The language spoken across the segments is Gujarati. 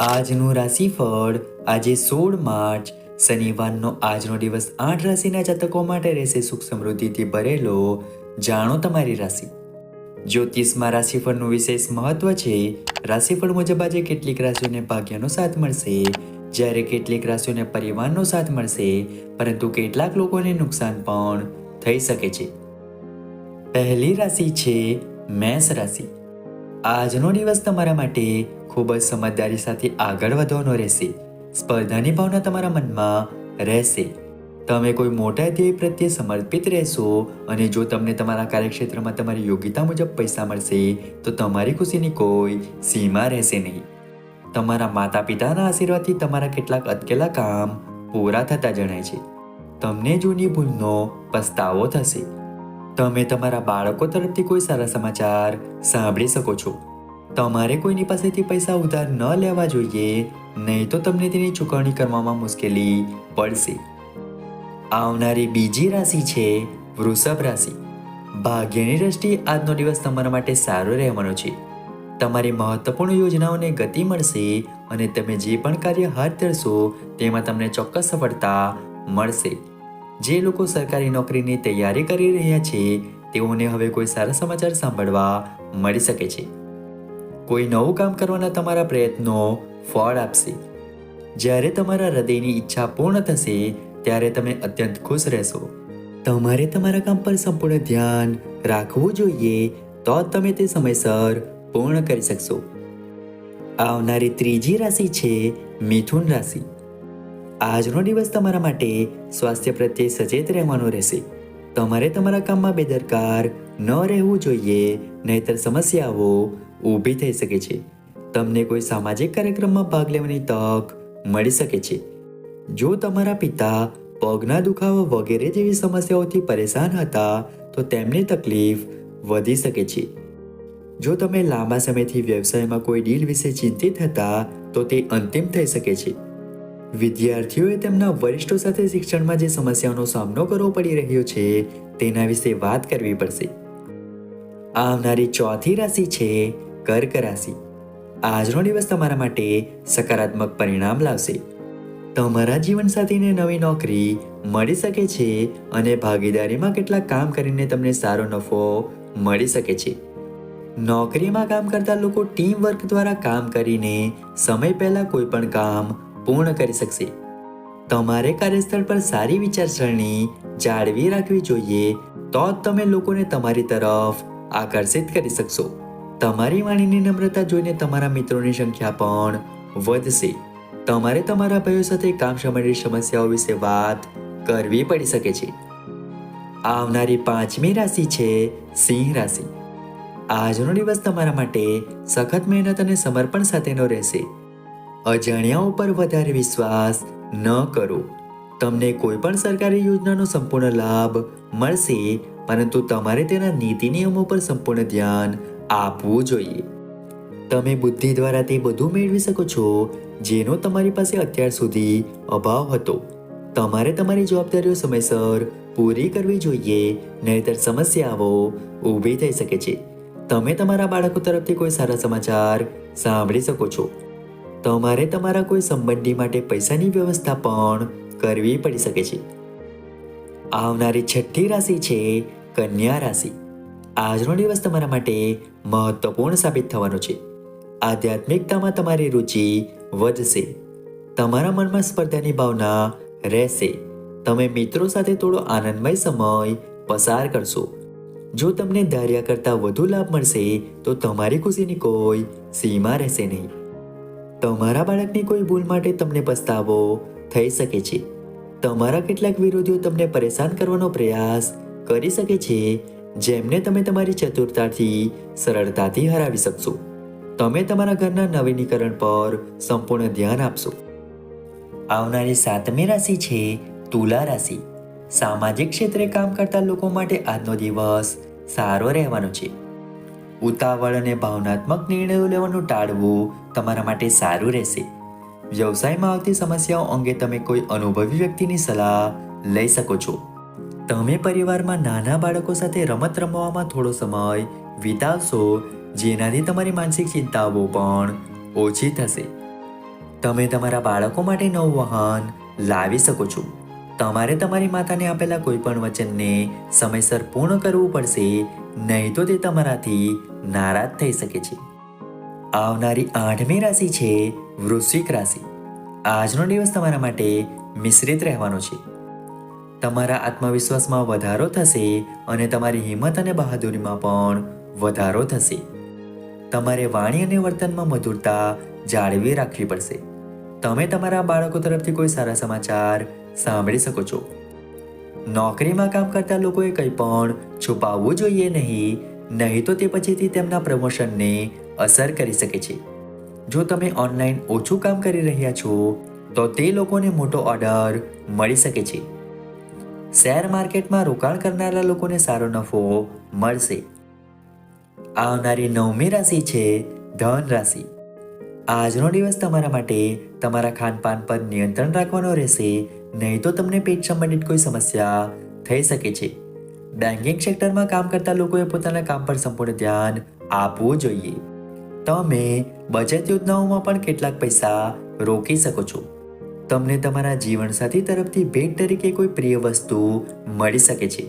આજનું રાશિફળ આજે સોળ માર્ચ, શનિવારનો આજનો દિવસ આઠ રાશિના જાતકો માટે રહેશે સુખ સમૃદ્ધિથી ભરેલો. જાણો તમારી રાશિ. જ્યોતિષમાં રાશિફળનું વિશેષ મહત્વ છે. રાશિફળ મુજબ આજે કેટલીક રાશિઓને ભાગ્યનો સાથ મળશે. જ્યારે કેટલીક રાશિઓને પરિવારનો સાથ મળશે, પરંતુ કેટલાક લોકોને નુકસાન પણ થઈ શકે છે. પહેલી રાશિ છે મેષ રાશિ. આજનો દિવસ તમારા માટે ખૂબ જ સમજદારી સાથે આગળ વધવાનો રહેશે. સ્પર્ધાની ભાવના તમારા મનમાં રહેશે. તમે કોઈ મોટા ધ્યેય પ્રત્યે સમર્પિત રહેશો અને જો તમને તમારા કાર્યક્ષેત્રમાં તમારી યોગ્યતા મુજબ પૈસા મળશે, તો તમારી ખુશીની કોઈ સીમા રહેશે નહીં. તમારા માતા પિતાના આશીર્વાદથી તમારા કેટલાક અટકેલા કામ પૂરા થતા જણાય છે. તમને જૂની ભૂલનો પસ્તાવો થશે. તમે તમારા બાળકો તરફથી કોઈ સારા સમાચાર સાંભળી શકો છો. તમારે કોઈની પાસેથી પૈસા ઉધાર ન લેવા જોઈએ, નહીં તો તમને તેની ચૂકવણી કરવામાં મુશ્કેલી પડશે. આવનારી બીજી રાશિ છે વૃષભ રાશિ. ભાગ્યની દ્રષ્ટિએ આજનો દિવસ તમારા માટે સારો રહેવાનો છે. તમારી મહત્વપૂર્ણ યોજનાઓને ગતિ મળશે અને તમે જે પણ કાર્ય હાથ ધરશો તેમાં તમને ચોક્કસ સફળતા મળશે. જે લોકો સરકારી નોકરીની તૈયારી કરી રહ્યા છે, તેઓને હવે કોઈ સારા સમાચાર સાંભળવા મળી શકે છે. કોઈ નવું કામ કરવાના તમારા પ્રયત્નો ફળ આપશે. જ્યારે તમારા હૃદયની ઈચ્છા પૂર્ણ થશે, ત્યારે તમે અત્યંત ખુશ રહેશો. તમારે તમારા કામ પર સંપૂર્ણ ધ્યાન રાખવું જોઈએ, તો તમે તે સમયસર પૂર્ણ કરી શકશો. આવનારી ત્રીજી રાશિ છે, મિથુન રાશિ. આજનો દિવસ તમારા માટે સ્વાસ્થ્ય પ્રત્યે સચેત રહેવાનો રહેશે. તમારે તમારા કામમાં બેદરકાર ન રહેવું જોઈએ, નહીતર સમસ્યાઓ ઊભી થઈ શકે છે. તમને કોઈ સામાજિક કાર્યક્રમમાં ભાગ લેવાની તક મળી શકે છે. જો તમારા પિતા પગના દુખાવા વગેરે જેવી સમસ્યાઓથી પરેશાન હતા, તો તેમની તકલીફ વધી શકે છે. જો તમે લાંબા સમયથી વ્યવસાયમાં કોઈ ડીલ વિશે ચિંતિત હતા, તો તે અંતિમ થઈ શકે છે. વિદ્યાર્થીઓએ તેમના વરિષ્ઠો સાથે શિક્ષણમાં જે સમસ્યાઓનો સામનો કરવો પડી રહ્યો છે, તેના વિશે વાત કરવી પડશે. આવનારી ચોથી રાશિ છે, કર્ક રાશિ. આજનો દિવસ તમારા માટે સકારાત્મક પરિણામ લાવશે. તમારા જીવનસાથીને નવી નોકરી મળી શકે છે અને ભાગીદારીમાં કેટલાક કામ કરીને તમને સારો નફો મળી શકે છે. નોકરીમાં કામ કરતા લોકો ટીમ વર્ક દ્વારા કામ કરીને સમય પહેલા કોઈ પણ કામ પૂર્ણ કરી શકશે. તમારે કાર્યસ્થળ પર સારી વિચારસરણી જાળવી રાખવી જોઈએ, તો જ તમે લોકોને તમારી તરફ આકર્ષિત કરી શકશો. તમારી વાણીની નમ્રતા જોઈને તમારા મિત્રોની સંખ્યા પણ વધશે. તમારે તમારા ભાઈઓ સાથે કામ સંબંધિત સમસ્યાઓ વિશે વાત કરવી પડી શકે છે. આવનારી પાંચમી રાશિ છે સિંહ રાશિ. આજનો દિવસ તમારા માટે સખત મહેનત અને સમર્પણ સાથેનો રહેશે. અજાણ્યા ઉપર વધારે વિશ્વાસ ન કરો. તમને કોઈ પણ સરકારી યોજનાનો સંપૂર્ણ લાભ મળશે, પરંતુ તમારે તેના નીતિ નિયમો પર સંપૂર્ણ ધ્યાન આપવું જોઈએ. તમે બુદ્ધિ દ્વારા તે બધું મેળવી શકો છો, જેનો તમારી પાસે અત્યાર સુધી અભાવ હતો. તમારે તમારી જવાબદારીઓ સમયસર પૂરી કરવી જોઈએ, નહીતર સમસ્યાઓ ઊભી થઈ શકે છે. તમે તમારા બાળકો તરફથી કોઈ સારા સમાચાર સાંભળી શકો છો. તમારે તમારા કોઈ સંબંધી માટે પૈસાની વ્યવસ્થા પણ કરવી પડી શકે છે. આવનારી છઠ્ઠી રાશિ છે કન્યા રાશિ. આજનો દિવસ તમારા માટે મહત્વપૂર્ણ સાબિત થવાનો છે. આધ્યાત્મિકતામાં તમારી રુચિ વધશે. તમારા મનમાં સ્પર્ધાની ભાવના રહેશે. તમે મિત્રો સાથે થોડો આનંદમય સમય પસાર કરશો. જો તમને ધાર્યા કરતાં વધુ લાભ મળશે, તો તમારી ખુશીની કોઈ સીમા રહેશે નહીં. તમારા બાળકની કોઈ ભૂલ માટે તમને પસ્તાવો થઈ શકે છે. તમારા કેટલાક વિરોધીઓ તમને પરેશાન કરવાનો પ્રયાસ કરી શકે છે, જેમને તમે તમારી ચતુરતાથી, સરળતાથી હરાવી શકશો. તમે તમારા ઘરના નવીનીકરણ પર સંપૂર્ણ ધ્યાન આપશો. આવનારી સાતમી રાશિ છે તુલા રાશિ. સામાજિક ક્ષેત્રે કામ કરતા લોકો માટે આજનો દિવસ સારો રહેવાનો છે. ઉતાવળ અને ભાવનાત્મક નિર્ણયો લેવાનું ટાળવું તમારા માટે સારું રહેશે. વ્યવસાયમાં આવતી સમસ્યાઓ અંગે તમે કોઈ અનુભવી વ્યક્તિની સલાહ લઈ શકો છો. તમે પરિવારમાં નાના બાળકો સાથે રમત રમવામાં થોડો સમય વિતાવશો, જેનાથી તમારી માનસિક ચિંતાઓ પણ ઓછી થશે. તમે તમારા બાળકો માટે નવું વાહન લાવી શકો છો. તમારે તમારી માતાને આપેલા કોઈપણ વચનને સમયસર પૂર્ણ કરવું પડશે નહીં તો તે તમારાથી નારાજ થઈ શકે છે. આવનારી આઠમી રાશિ છે વૃશ્ચિક રાશિ. આજનો દિવસ તમારા માટે મિશ્રિત રહેવાનો છે. તમારા આત્મવિશ્વાસમાં વધારો થશે અને તમારી હિંમત અને બહાદુરીમાં પણ વધારો થશે. તમારે વાણી અને વર્તનમાં મધુરતા જાળવી રાખવી પડશે. તમે તમારા બાળકો તરફથી કોઈ સારા સમાચાર સાંભળી શકો છો. નોકરીમાં કામ કરતા લોકોએ કંઈ પણ છુપાવવું જોઈએ નહીં નહીં તો તે પછીથી તેમના પ્રમોશનને અસર કરી શકે છે. જો તમે ઓનલાઈન ઓછું કામ કરી રહ્યા છો, તો તે લોકોને મોટો ઓર્ડર મળી શકે છે. શેર માર્કેટમાં રોકાણ કરનારા લોકોને સારો નફો મળશે. આવનારી નવમી રાશિ છે ધન રાશિ. આજનો દિવસ તમારા માટે તમારા ખાનપાન પર નિયંત્રણ રાખવાનો રહેશે નહીં તો તમને પેટ સંબંધિત કોઈ સમસ્યા થઈ શકે છે. બેન્કિંગ સેક્ટરમાં કામ કરતા લોકોએ પોતાના કામ પર સંપૂર્ણ ધ્યાન આપવું જોઈએ. તમે બચત યોજનાઓમાં પણ કેટલાક પૈસા રોકી શકો છો. તમને તમારા જીવનસાથી તરફથી ભેટ તરીકે કોઈ પ્રિય વસ્તુ મળી શકે છે.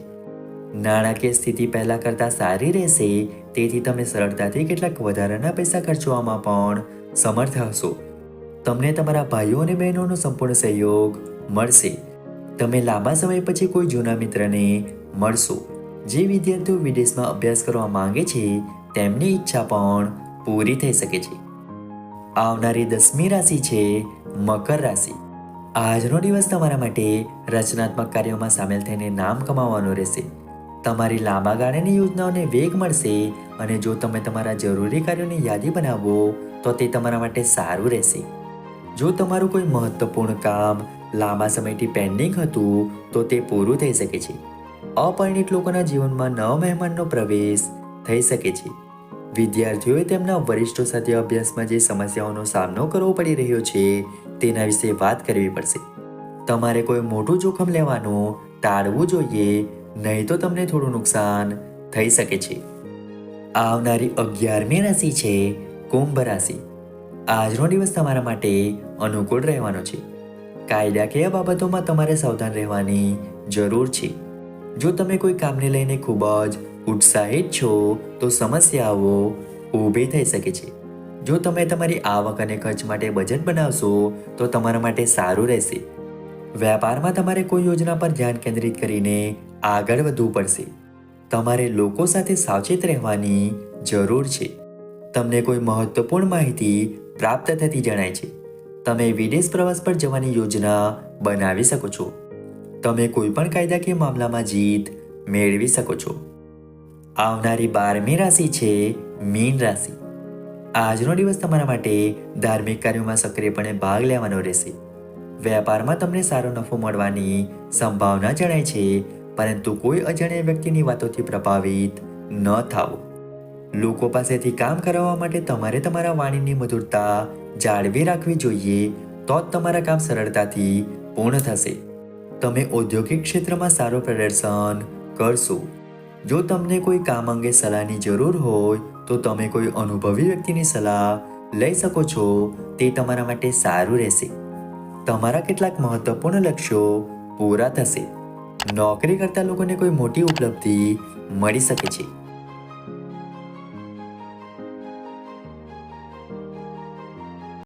નાણાકીય સ્થિતિ પહેલાં કરતાં સારી રહેશે, તેથી તમે સરળતાથી કેટલાક વધારાના પૈસા ખર્ચવામાં પણ સમર્થ હશો. તમને તમારા ભાઈઓ અને બહેનોનો સંપૂર્ણ સહયોગ મળશે. તમે લાંબા સમય પછી કોઈ જૂના મિત્રને મળશો. જે વિદ્યાર્થીઓ વિદેશમાં અભ્યાસ કરવા માંગે છે, તેમની ઈચ્છા પણ પૂરી થઈ શકે છે. આવનારી દસમી રાશિ છે મકર રાશિ. આજનો દિવસ તમારા માટે રચનાત્મક કાર્યોમાં સામેલ થઈને નામ કમાવાનો રહેશે. તમારી લાંબા ગાળાની યોજનાઓને વેગ મળશે અને જો તમે તમારા જરૂરી કાર્યોની યાદી બનાવો, તો તે તમારા માટે સારું રહેશે. જો તમારું કોઈ મહત્વપૂર્ણ કામ લાંબા સમયથી પેન્ડિંગ હતું, તો તે પૂરું થઈ શકે છે. અપરિણિત લોકોના જીવનમાં નવ મહેમાનનો પ્રવેશ થઈ શકે છે. વિદ્યાર્થીઓએ તેમના વરિષ્ઠો સાથે અભ્યાસમાં જે સમસ્યાઓનો સામનો કરવો પડી રહ્યો છે, તેના વિશે વાત કરવી પડશે. તમારે કોઈ મોટું જોખમ લેવાનું ટાળવું જોઈએ, નહીં તો તમને થોડું નુકસાન થઈ શકે છે. આવનારી અગિયારમી રાશિ છે, કુંભ રાશિ. આજનો દિવસ તમારા માટે અનુકૂળ રહેવાનો છે. કાયદાકીય બાબતોમાં તમારે સાવધાન રહેવાની જરૂર છે. જો તમે કોઈ કામને લઈને ખૂબ જ ઉત્સાહિત છો, તો સમસ્યાઓ ઊભી થઈ શકે છે. જો તમે તમારી આવક અને ખર્ચ માટે બજેટ બનાવશો, તો તમારા માટે સારું રહેશે. વેપારમાં તમારે કોઈ યોજના પર ધ્યાન કેન્દ્રિત કરીને આગળ વધવું પડશે. તમારે લોકો સાથે સાવચેત રહેવાની જરૂર છે. તમને કોઈ મહત્વપૂર્ણ માહિતી પ્રાપ્ત થતી જણાય છે. તમે વિદેશ પ્રવાસ પર જવાની યોજના બનાવી શકો છો. તમે કોઈપણ કાયદાકીય મામલામાં જીત મેળવી શકો છો. આવનારી બારમી રાશિ છે મીન રાશિ. આજનો દિવસ તમારા માટે ધાર્મિક કાર્યોમાં સક્રિયપણે ભાગ લેવાનો રહેશે. વેપારમાં તમને સારો નફો મળવાની સંભાવના જણાય છે, પરંતુ કોઈ અજાણ્યા વ્યક્તિની વાતોથી પ્રભાવિત ન થાઓ. લોકો પાસેથી કામ કરાવવા માટે તમારે તમારા વાણીની મધુરતા જાળવી રાખવી જોઈએ, તો જ તમારા કામ સરળતાથી પૂર્ણ થશે. તમે ઔદ્યોગિક ક્ષેત્રમાં સારું પ્રદર્શન કરશો. જો તમને કોઈ કામ અંગે સલાહની જરૂર હોય, તો તમે કોઈ અનુભવી વ્યક્તિની સલાહ લઈ શકો છો, તે તમારા માટે સારું રહેશે. તમારા કેટલાક મહત્વપૂર્ણ લક્ષ્યો પૂરા થશે. નોકરી કરતા લોકોને કોઈ મોટી ઉપલબ્ધિ મળી શકે છે.